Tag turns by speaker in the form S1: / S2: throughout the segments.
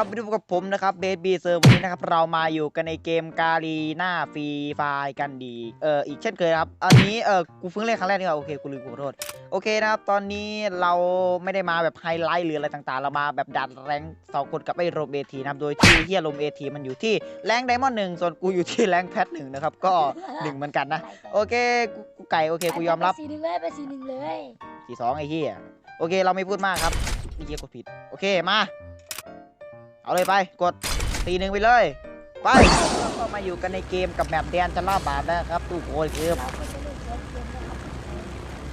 S1: ครับดูกับผมนะครับเบบีเซอร์วันนี้นะครับ เรามาอยู่กันในเกมกาลีน่าฟรีไฟกันดี เอออีกเช่นเคยครับ อันนี้เออกูเพิ่งเล่นครั้งแรกนี่ครับโอเคกูลืมขอโทษ โอเคนะครับ ตอนนี้เราไม่ได้มาแบบไฮไลท์หรืออะไรต่างๆ เรามาแบบดัดแรงสองคนกับไอ้โรมเอทีนะครับโดยที่เฮียโรมเอทีมันอยู่ที่แรงไดมอนด์หนึ่งส่วนกูอยู่ที่แรงแพทหนึ่งนะครับ ก็หนึ่งเหมือนกันนะ โอเคกูกูไก่โอเคกูยอมรับ
S2: ไปสีหนึ่งเลยไปสีหนึ่งเลย
S1: สี่สองไอ้เหี้ยโอเค เราไม่พูดมากครับนี่เหี้ยกดผิด โอเคมา เอาเลยไป กดตีหนึ่งไปเลย ไปเราก็มาอยู่กันในเกมกับแมปแดนจะล่าบาทแล้วครับทุกคนคือ
S2: เราก็จะเล่นเกมเกมนะครับ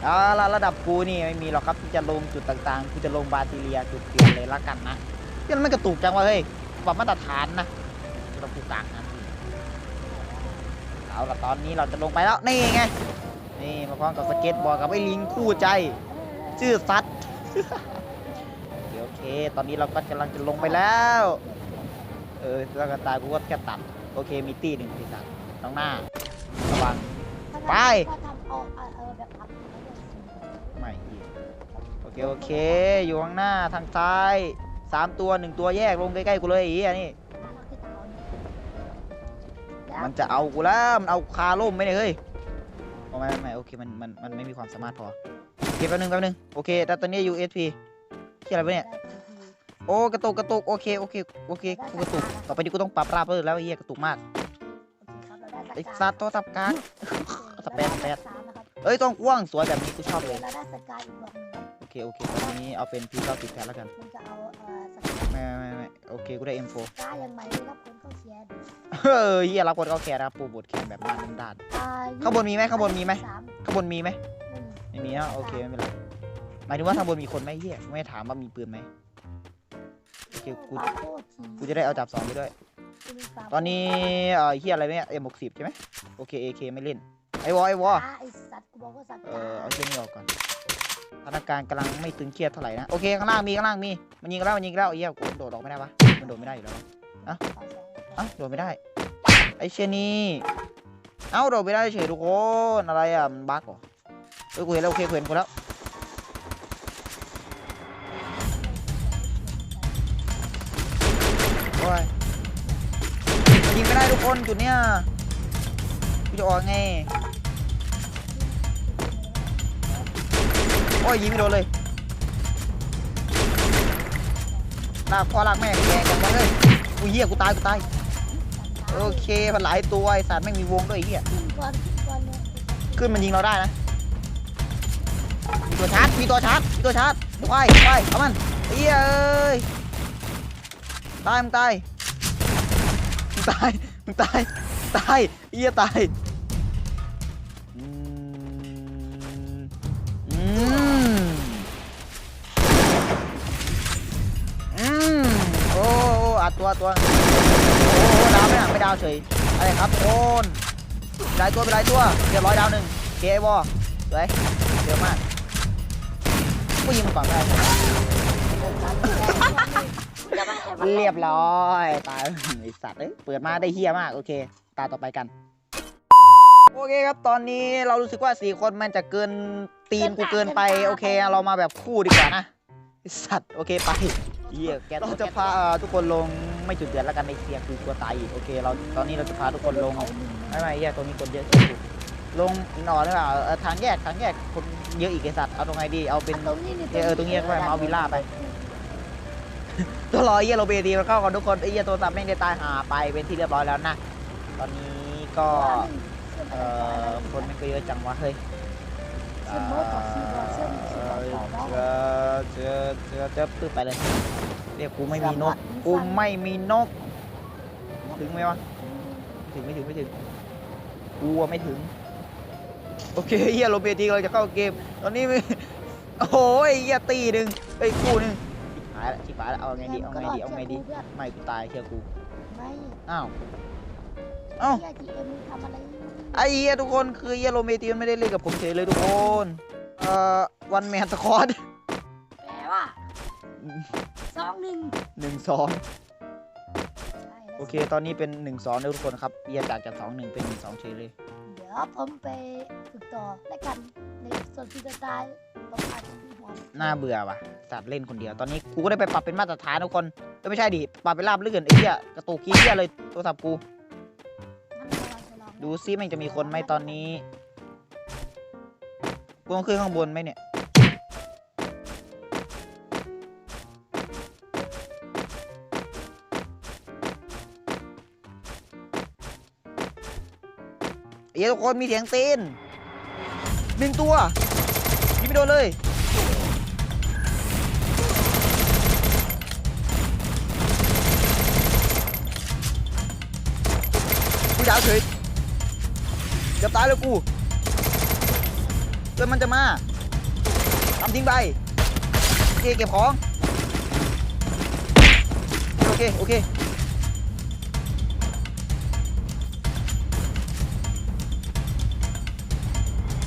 S1: เอาละระดับกูนี่ไม่มีหรอกครับที่จะลงจุดต่างๆกูจะลงบาติเลียจุดเปลี่ยนเลยละกันนะเฮ้ยมันกระตุกจังวะเฮ้ยปรับมาตรฐานนะเรากูกลางนะเอาละตอนนี้เราจะลงไปแล้วนี่ไงนี่มาพร้อมกับสเก็ตบอร์ดกับไอ้ลิงคู่ใจ ชื่อซัด ตอนนี้เราก็กำลังจะลงไปแล้ว เออแล้วก็ตายกูก็แค่ตัดโอเคมีตีหนึ่งที่สัตว์น้องหน้าระวัง ไป ไม่อีกโอเคโอเค อยู่ข้างหน้าทางซ้ายสามตัวหนึ่งตัวแยกลงใกล้ๆกูเลยอ้เหี้ยนี่มันจะเอากูแล้วมันเอาคาล่มไหมเนี่ยเฮ้ยเอาไม่ไม่ไม่โอเคมันมันมันไม่มีความสามารถพอโอเคแป๊บนึงแป๊บนึงโอเคแต่ตอนนี้ USP ที่อะไรวะเนี่ย โอ้กระตุกกระตุกโอเคโอเคโอเคกูกระตุกต่อไปนี้กูต้องปรับราบเพิ่มแล้วไอ้เหี้ยกระตุกมากไอ้ซัดโทรศัพท์กลางสเปซสเปซเอ้ยต้องกว้างสวยแบบนี้กูชอบเลย
S2: เราได้สกายอีกรอบหนึงครับ
S1: โอเคโอเคตอนนี้เอาเป็นพีเก้าสิบแทนแล้วกัน
S2: มันจะเอาเอ่อสกาย
S1: ไม่ไม่ไม่โอเคกูได้ M4
S2: สกายยังใหม่เลยครับคนเข้าเชียร์ดู
S1: เฮ้ยเหี้ยรับคนเขาแคร์นะครับปูบทแคร์แบบหน้าด้าน
S2: อ่
S1: ข้างบนมีไหมข้างบนมีไหม
S2: สาม
S1: ๆข้างบนมีไหม
S2: ไม่มี
S1: ไม่มีนะโอเคไม่เป็นไรหมายถึงว่าข้างบนมีคนไหมเหี้ยไม่ได้ถามว่ามีปืนไหมโอ เคกู
S2: ปาโคที
S1: กูจะได้เอาจับสองไปด้วย
S2: ปาโค
S1: ตอนนี้เอ่อเฮียอะไรเนี่ยเอ็มหกสิบใช่ไหมโอเคเอเคไม่เล่นไอวอไอวอ
S2: อ่าไอสัตว์กูบอกว่าสัตว์
S1: เออเอาเชือกนี้ออกก่อนสถานการณ์กำลังไม่ตึงเครียดเท่าไหร่นะ โอเค ข้างล่างมีข้างล่างมี มันยิงกันแล้วมันยิงกันแล้วไอ้เหี้ยกูโดดออกไม่ได้ปะมันโดดไม่ได้อยู่แล้ววะ
S2: ปาสอง
S1: เอ้าโดดไม่ได้ ไอเชยนี่เอ้าโดดไม่ได้เฉยทุกคนอะไรอะมันบั๊กเหรอเฮ้ยกูเห็นแล้วโอเคกูเห็นกูแล้ว โอ้ยยิงไม่ได้ทุกคนจุดเนี้ยกูจะออกไง โอ้ยยิงไม่โดนเลยลากพอลากแม่กูแดงกันวะเฮ้ยกูเหี้ยกูตายกูตายโอเคมันหลายตัวไอสัตว์ไม่มีวงด้วยไอ้เหี้ย
S2: ขึ้นก่อนขึ้น
S1: มันยิงเราได้นะมีตัวชาร์จมีตัวชาร์จมีตัวชาร์จไปไปเอามันไอ้เหี้ยเอ้ย ตายมึงตายมึงตายมึงตายตายไอ้เหี้ยตายอืมอืมอืมโอ้โอ้อัดตัวตัวโอ้โหดาวไม่หักไม่ดาวเฉยอะไรครับโอนหลายตัวไปหลายตัวเรียบร้อยดาวหนึ่งเคไอวอสวยเยอะมากกูยิงมันก่อนได้ เรียบร้อยตายไอสัตว์เอ้ยเปิดมาได้เฮี้ยมากโอเค ตาต่อไปกัน โอเคครับตอนนี้เรารู้สึกว่าสี่คนมันจะเกินตีนกูเกินไปโอเค เรามาแบบคู่ดีกว่านะไอ้สัตว์โอเคไปเฮียแกเราจะพาเอ่อทุกคนลงไม่จุดเดือดแล้วกันในเสียกูกลัวตายอีกโอเค เราตอนนี้เราจะพาทุกคนลงไม่ไม่แยกตรงนี้คนเยอะอยู่ลงหนอนหรือเปล่าเออทางแยกทางแยกคนเยอะอีกไอสัตว์เอาตรงไหนดีเอาเป็น
S2: ตรงนี้นี่
S1: เออตรงนี้ก็ไปมาเอาวิลล่าไป ตัวรอไอ้เหี้ยโรเบดีมันเข้ากันทุกคนไอ้เหี้ยโทรศัพท์แม่งได้ตายหาไปเป็นที่เรียบร้อยแล้วนะ ตอนนี้ก็เอ่อคนแม่งก็เยอะจังวะเฮ้ย
S2: เชื่อมโน้ตต่อคีย์บอร์ดเชื่อมเชื่อมต่อ
S1: เจอเจอเจอเจอปึ๊บไปเลย เรียกกูไม่มีนกกูไม่มีนก ถึงไหมวะถึงไม่ถึงไม่ถึงกูอะไม่ถึง โอเคเฮียโรเบตีเราจะเข้าเกม ตอนนี้ไม่โอ้โหไอ้เฮียตีหนึ่งไอ้ยคู่หนึ่ง ชิบหายละชิบหายละเอาไงดีเอาไงดีเอาไงดีไม่กูตายเชื่อกู
S2: ไม่
S1: อ้าวเอ้า
S2: เฮียจีเอ็มทำอะไร
S1: ไอ้เฮียทุกคนคือเฮียโรเบตีมันไม่ได้เล่นกับผมเฉยเลยทุกคนเอ่อวันแมนสคอร์
S2: แปลว่าสองหนึ่ง
S1: หนึ่งสองโอเค ตอนนี้เป็นหนึ่งสองนะทุกคนครับเฮียจากจากสองหนึ่งเป็นหนึ่งสองเฉยเลย
S2: เดี๋ยวผมไปฝึกต่อแล้วกันในส่วนที่จะตายผมอาจจะมีหัวบอล
S1: น่าเบื่อว่ะสัตว์เล่นคนเดียวตอนนี้กูก็ได้ไปปรับเป็นมาตรฐานทุกคนเอ้ยไม่ใช่ดิปรับเป็นราบเลื่อนไอ้เหี้ยกระตุกกี้เหี้ยเลยโทรศัพท์กู
S2: งั้นเราจะลอง
S1: ดูซิมันจะมีคนไหมตอนนี้กูต้องขึ้นข้างบนไหมเนี่ยเอ้ยทุกคนมีเสียงตีนหนึ่งตัวยิงไม่โดนเลยาวเฉยเกือบตายเลยกูเพื่อนมันจะมาทำทิ้งไปโอเคเก็บของ โอเค โอเค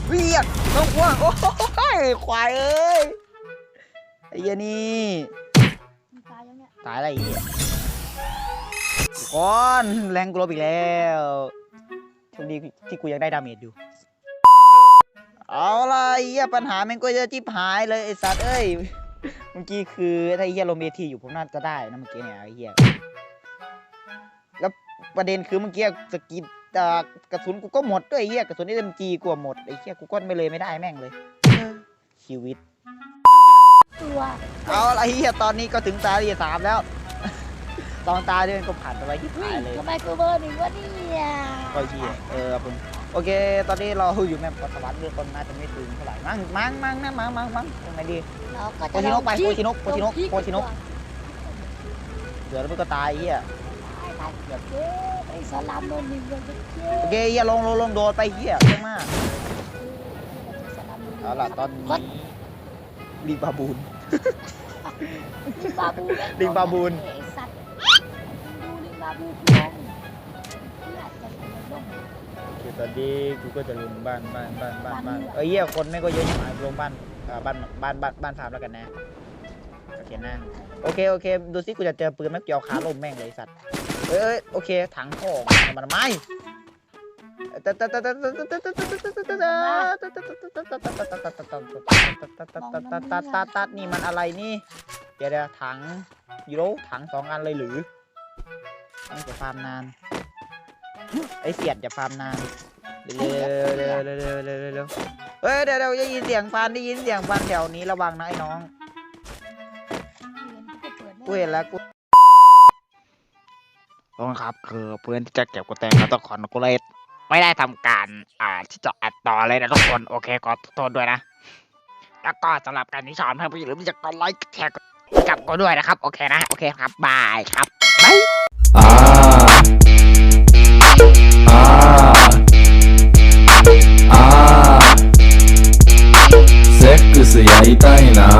S1: เวียดต้องกว้างโอ้ยควายเอ้ยไอ้เหี้ยนี่
S2: มีตายยังเนี่ย
S1: ตายอะไรอีกเนี่ยทุ กคนแรงกลบอีกแล้วโชคดีที่กูยังได้ดาเมจอยู่ เอาล่ะไอ้เหี้ยปัญหาแม่งก็จะจิบหายเลยไอ้สัตว์เอ้ย เมื่อกี้คือถ้าไอ้เหี้ยลมเวทีอยู่ผมน่าจะได้นะเมื่อกี้เนี่ยไอ้เหี้ย แล้วประเด็นคือเมื่อกี้สกิดอากระสุนกูก็หมดด้วยไอ้เหี้ยกระสุนเอ็มจีกูอะหมดไอ้เหี้ยกูก็ไม่เลยไม่ได้แม่งเลย ชีวิต
S2: ตัว
S1: เอาอะไรเฮียตอนนี้ก็ถึงตาที่สามแล้ว ตองตาเดินก็ผ่านไปไว้ที่
S2: เฮ้
S1: ถ่ายยเลย
S2: ทำไมกูเบอร์หนึ่งวะเนี่ย
S1: ก็เฮียเออผมโอเค ตอนนี้เราอยู่แมปปัสสาวะเรือคนน่าจะไม่ถึงเท่าไหร่มั้งมั้งมั้งนะมั้งมั้งมั้งตรงไหนดี
S2: เราก็
S1: โค
S2: จะ
S1: ชิโนกไป
S2: ลอง
S1: โคชิโนกโคชิโนก
S2: ลอง
S1: โคชิโนกเดี๋ยวแล้วมันก็ตายเฮีย
S2: ตายตายเกือบเยอะไอ้สลามโดนหนึ่งเกือบเยอะ
S1: โอเคเฮียลงลงลงโดดไปเฮียเยอะมาก
S2: สลามโดนหนึ่ง
S1: เอาล่ะตอนนี้ลิงบาบูน
S2: ลิงบาบู
S1: ลิงบาบูน
S2: ไอ้สัตว์ดูลิงบาบูกูลง เพื่อจะไปลง
S1: โอเคตอนนี้กูก็จะลงบ้านบ้านบ้านบ้านบ้านเออเฮียคนไม่ก็เยอะอยู่มาลงบ้านอ่าบ้านบ้านบ้านบ้านฟาร์มแล้วกันนะโอเคนะโอเคโอเค ดูสิกูจะเจอปืนแม่งเกียวขาลมแม่งเลยไอ้สัตว์เอ้ยโอเคถังของมันไม่ตัดนี่มันอะไรนี่เดี๋ยวเดี๋ยวถังยูโรถังสองอันเลยหรือต้องจะ ฟาร์มนานไอเสียดจะฟาร์มนานเร็วเร็วเร็วเร็วเร็วเร็วเร็วเฮ้ยเดี๋ยวเดี๋ยวได้ยินเสียงฟันได้ยินเสียงฟันแถวนี้ระวังนะไอ้น้องกูเห็นแล้วกูทุกคนครับคือเพื่อนที่จะเก็บกุญแจแล้วต้องขอนกูเลยไม่ได้ทำการอ่าที่จะอัดต่อเลยนะทุกคนโอเคขอโทษด้วยนะ แล้วก็สำหรับการที่ชอบให้ผู้หญิงหรือที่จะกดไลค์แชร์กับกูด้วยนะครับ โอเคนะ โอเคครับบายครับบาย つやりたいな